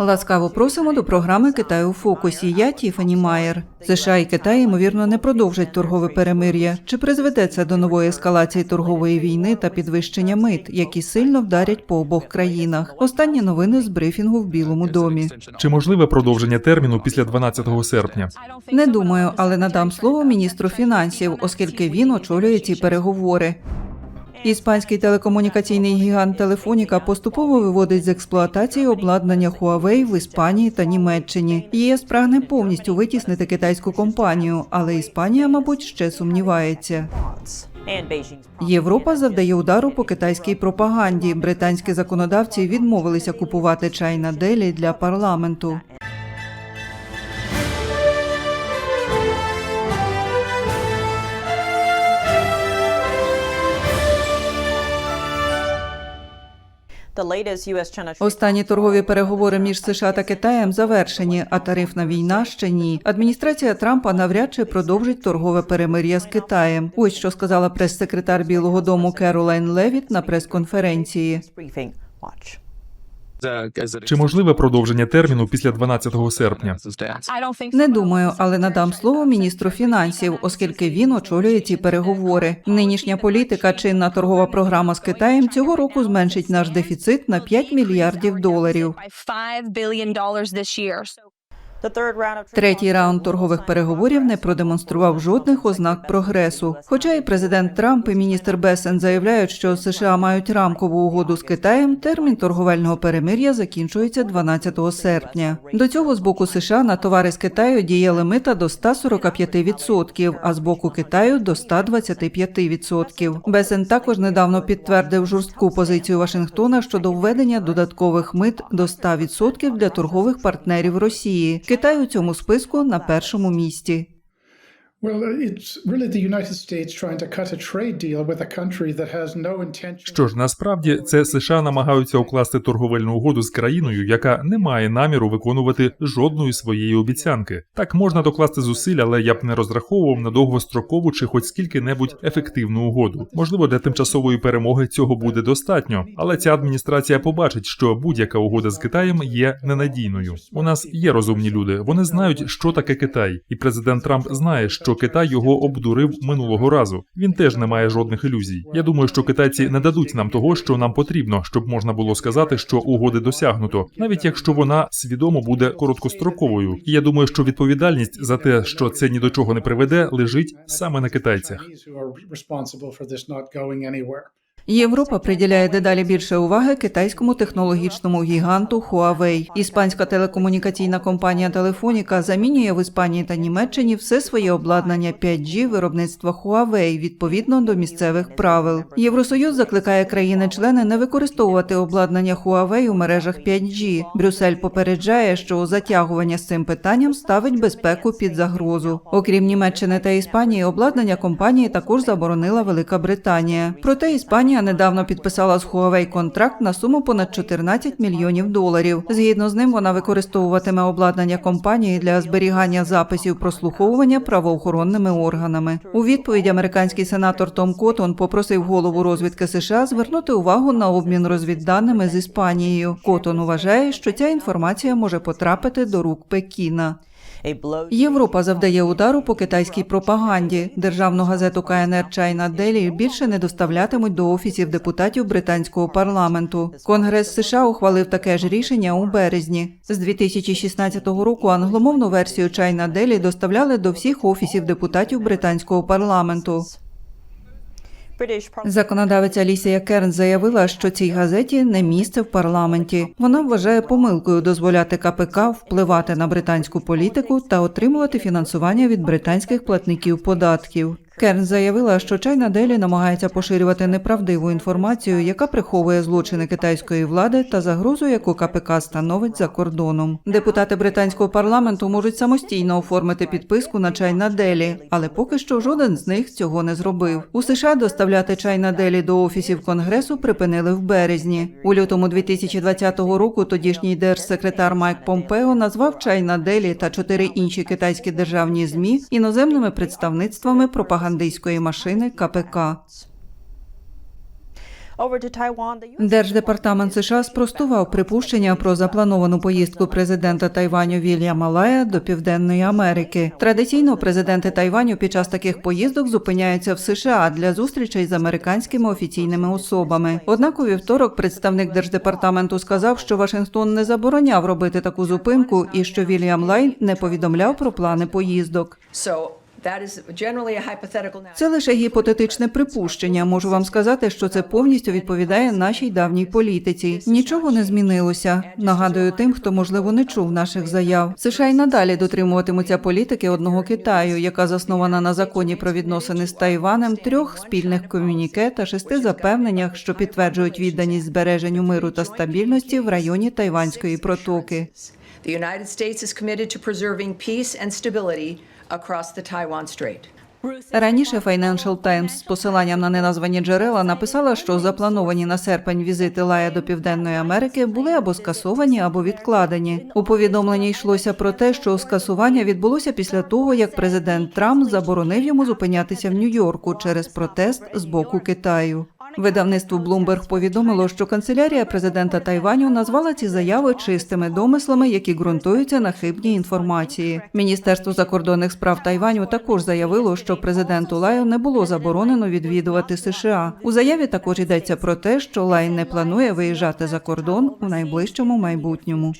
Ласкаво просимо до програми Китай у фокусі. Я Тіфані Майер. США і Китай ймовірно не продовжать торгове перемир'я. Чи призведе це до нової ескалації торгової війни та підвищення мит, які сильно вдарять по обох країнах? Останні новини з брифінгу в Білому домі. Чи можливе продовження терміну після 12 серпня? Не думаю, але надам слово міністру фінансів, оскільки він очолює ці переговори. Іспанський телекомунікаційний гігант Телефоніка поступово виводить з експлуатації обладнання Huawei в Іспанії та Німеччині. ЄС прагне повністю витіснити китайську компанію, але Іспанія, мабуть, ще сумнівається. Європа завдає удару по китайській пропаганді. Британські законодавці відмовилися купувати чайна делі для парламенту. Останні торгові переговори між США та Китаєм завершені, а тарифна війна ще ні. Адміністрація Трампа навряд чи продовжить торгове перемир'я з Китаєм. Ось що сказала прес-секретар Білого Дому Керолайн Левіт на прес-конференції. Чи можливе продовження терміну після 12 серпня? Не думаю, але надам слово міністру фінансів, оскільки він очолює ці переговори. Нинішня політика, чинна торгова програма з Китаєм цього року зменшить наш дефіцит на 5 мільярдів доларів. Третій раунд торгових переговорів не продемонстрував жодних ознак прогресу. Хоча і президент Трамп і міністр Бесен заявляють, що США мають рамкову угоду з Китаєм, термін торговельного перемир'я закінчується 12 серпня. До цього з боку США на товари з Китаю діяли мита до 145%, а з боку Китаю до 125%. Бесен також недавно підтвердив жорстку позицію Вашингтона щодо введення додаткових мит до 100% для торгових партнерів Росії. Китай у цьому списку на першому місці. Що ж, насправді це США намагаються укласти торговельну угоду з країною, яка не має наміру виконувати жодної своєї обіцянки. Так можна докласти зусиль, але я б не розраховував на довгострокову чи хоч скільки-небудь ефективну угоду. Можливо, для тимчасової перемоги цього буде достатньо, але ця адміністрація побачить, що будь-яка угода з Китаєм є ненадійною. У нас є розумні люди. Вони знають, що таке Китай, і президент Трамп знає, що Китай його обдурив минулого разу. Він теж не має жодних ілюзій. Я думаю, що китайці не дадуть нам того, що нам потрібно, щоб можна було сказати, що угоди досягнуто, навіть якщо вона свідомо буде короткостроковою. І я думаю, що відповідальність за те, що це ні до чого не приведе, лежить саме на китайцях. Європа приділяє дедалі більше уваги китайському технологічному гіганту Huawei. Іспанська телекомунікаційна компанія Телефоніка замінює в Іспанії та Німеччині все своє обладнання 5G виробництва Huawei відповідно до місцевих правил. Євросоюз закликає країни-члени не використовувати обладнання Huawei у мережах 5G. Брюссель попереджає, що затягування з цим питанням ставить безпеку під загрозу. Окрім Німеччини та Іспанії, обладнання компанії також заборонила Велика Британія. Проте Іспанія недавно підписала з Huawei контракт на суму понад 14 мільйонів доларів. Згідно з ним, вона використовуватиме обладнання компанії для зберігання записів прослуховування правоохоронними органами. У відповідь американський сенатор Том Коттон попросив голову розвідки США звернути увагу на обмін розвідданими з Іспанією. Коттон вважає, що ця інформація може потрапити до рук Пекіна. Європа завдає удару по китайській пропаганді. Державну газету КНР China Daily більше не доставлятимуть до офісів депутатів британського парламенту. Конгрес США ухвалив таке ж рішення у березні. З 2016 року англомовну версію China Daily доставляли до всіх офісів депутатів британського парламенту. Законодавець Алісія Керн заявила, що цій газеті не місце в парламенті. Вона вважає помилкою дозволяти КПК впливати на британську політику та отримувати фінансування від британських платників податків. Керн заявила, що Чайна Делі намагається поширювати неправдиву інформацію, яка приховує злочини китайської влади та загрозу, яку КПК становить за кордоном. Депутати британського парламенту можуть самостійно оформити підписку на Чайна Делі, але поки що жоден з них цього не зробив. У США доставляти Чайна Делі до офісів конгресу припинили в березні. У лютому 2020 року тодішній держсекретар Майк Помпео назвав Чайна Делі та чотири інші китайські державні змі іноземними представництвами пропагандистської машини КПК. Держдепартамент США спростував припущення про заплановану поїздку президента Тайваню Вільяма Лая до Південної Америки. Традиційно президенти Тайваню під час таких поїздок зупиняються в США для зустрічей з американськими офіційними особами. Однак у вівторок представник держдепартаменту сказав, що Вашингтон не забороняв робити таку зупинку і що Вільям Лай не повідомляв про плани поїздок. Це лише гіпотетичне припущення. Можу вам сказати, що це повністю відповідає нашій давній політиці. Нічого не змінилося. Нагадую тим, хто можливо не чув наших заяв. США й надалі дотримуватимуться політики одного Китаю, яка заснована на законі про відносини з Тайванем, трьох спільних комюніке та шести запевненнях, що підтверджують відданість збереженню миру та стабільності в районі Тайванської протоки. The United States is committed to preserving peace and stability across the Taiwan Strait. Раніше Financial Times з посиланням на неназвані джерела написала, що заплановані на серпень візити Лая до Південної Америки були або скасовані, або відкладені. У повідомленні йшлося про те, що скасування відбулося після того, як президент Трамп заборонив йому зупинятися в Нью-Йорку через протест з боку Китаю. Видавництво Bloomberg повідомило, що канцелярія президента Тайваню назвала ці заяви чистими домислами, які ґрунтуються на хибній інформації. Міністерство закордонних справ Тайваню також заявило, що президенту Лаю не було заборонено відвідувати США. У заяві також йдеться про те, що Лай не планує виїжджати за кордон у найближчому майбутньому.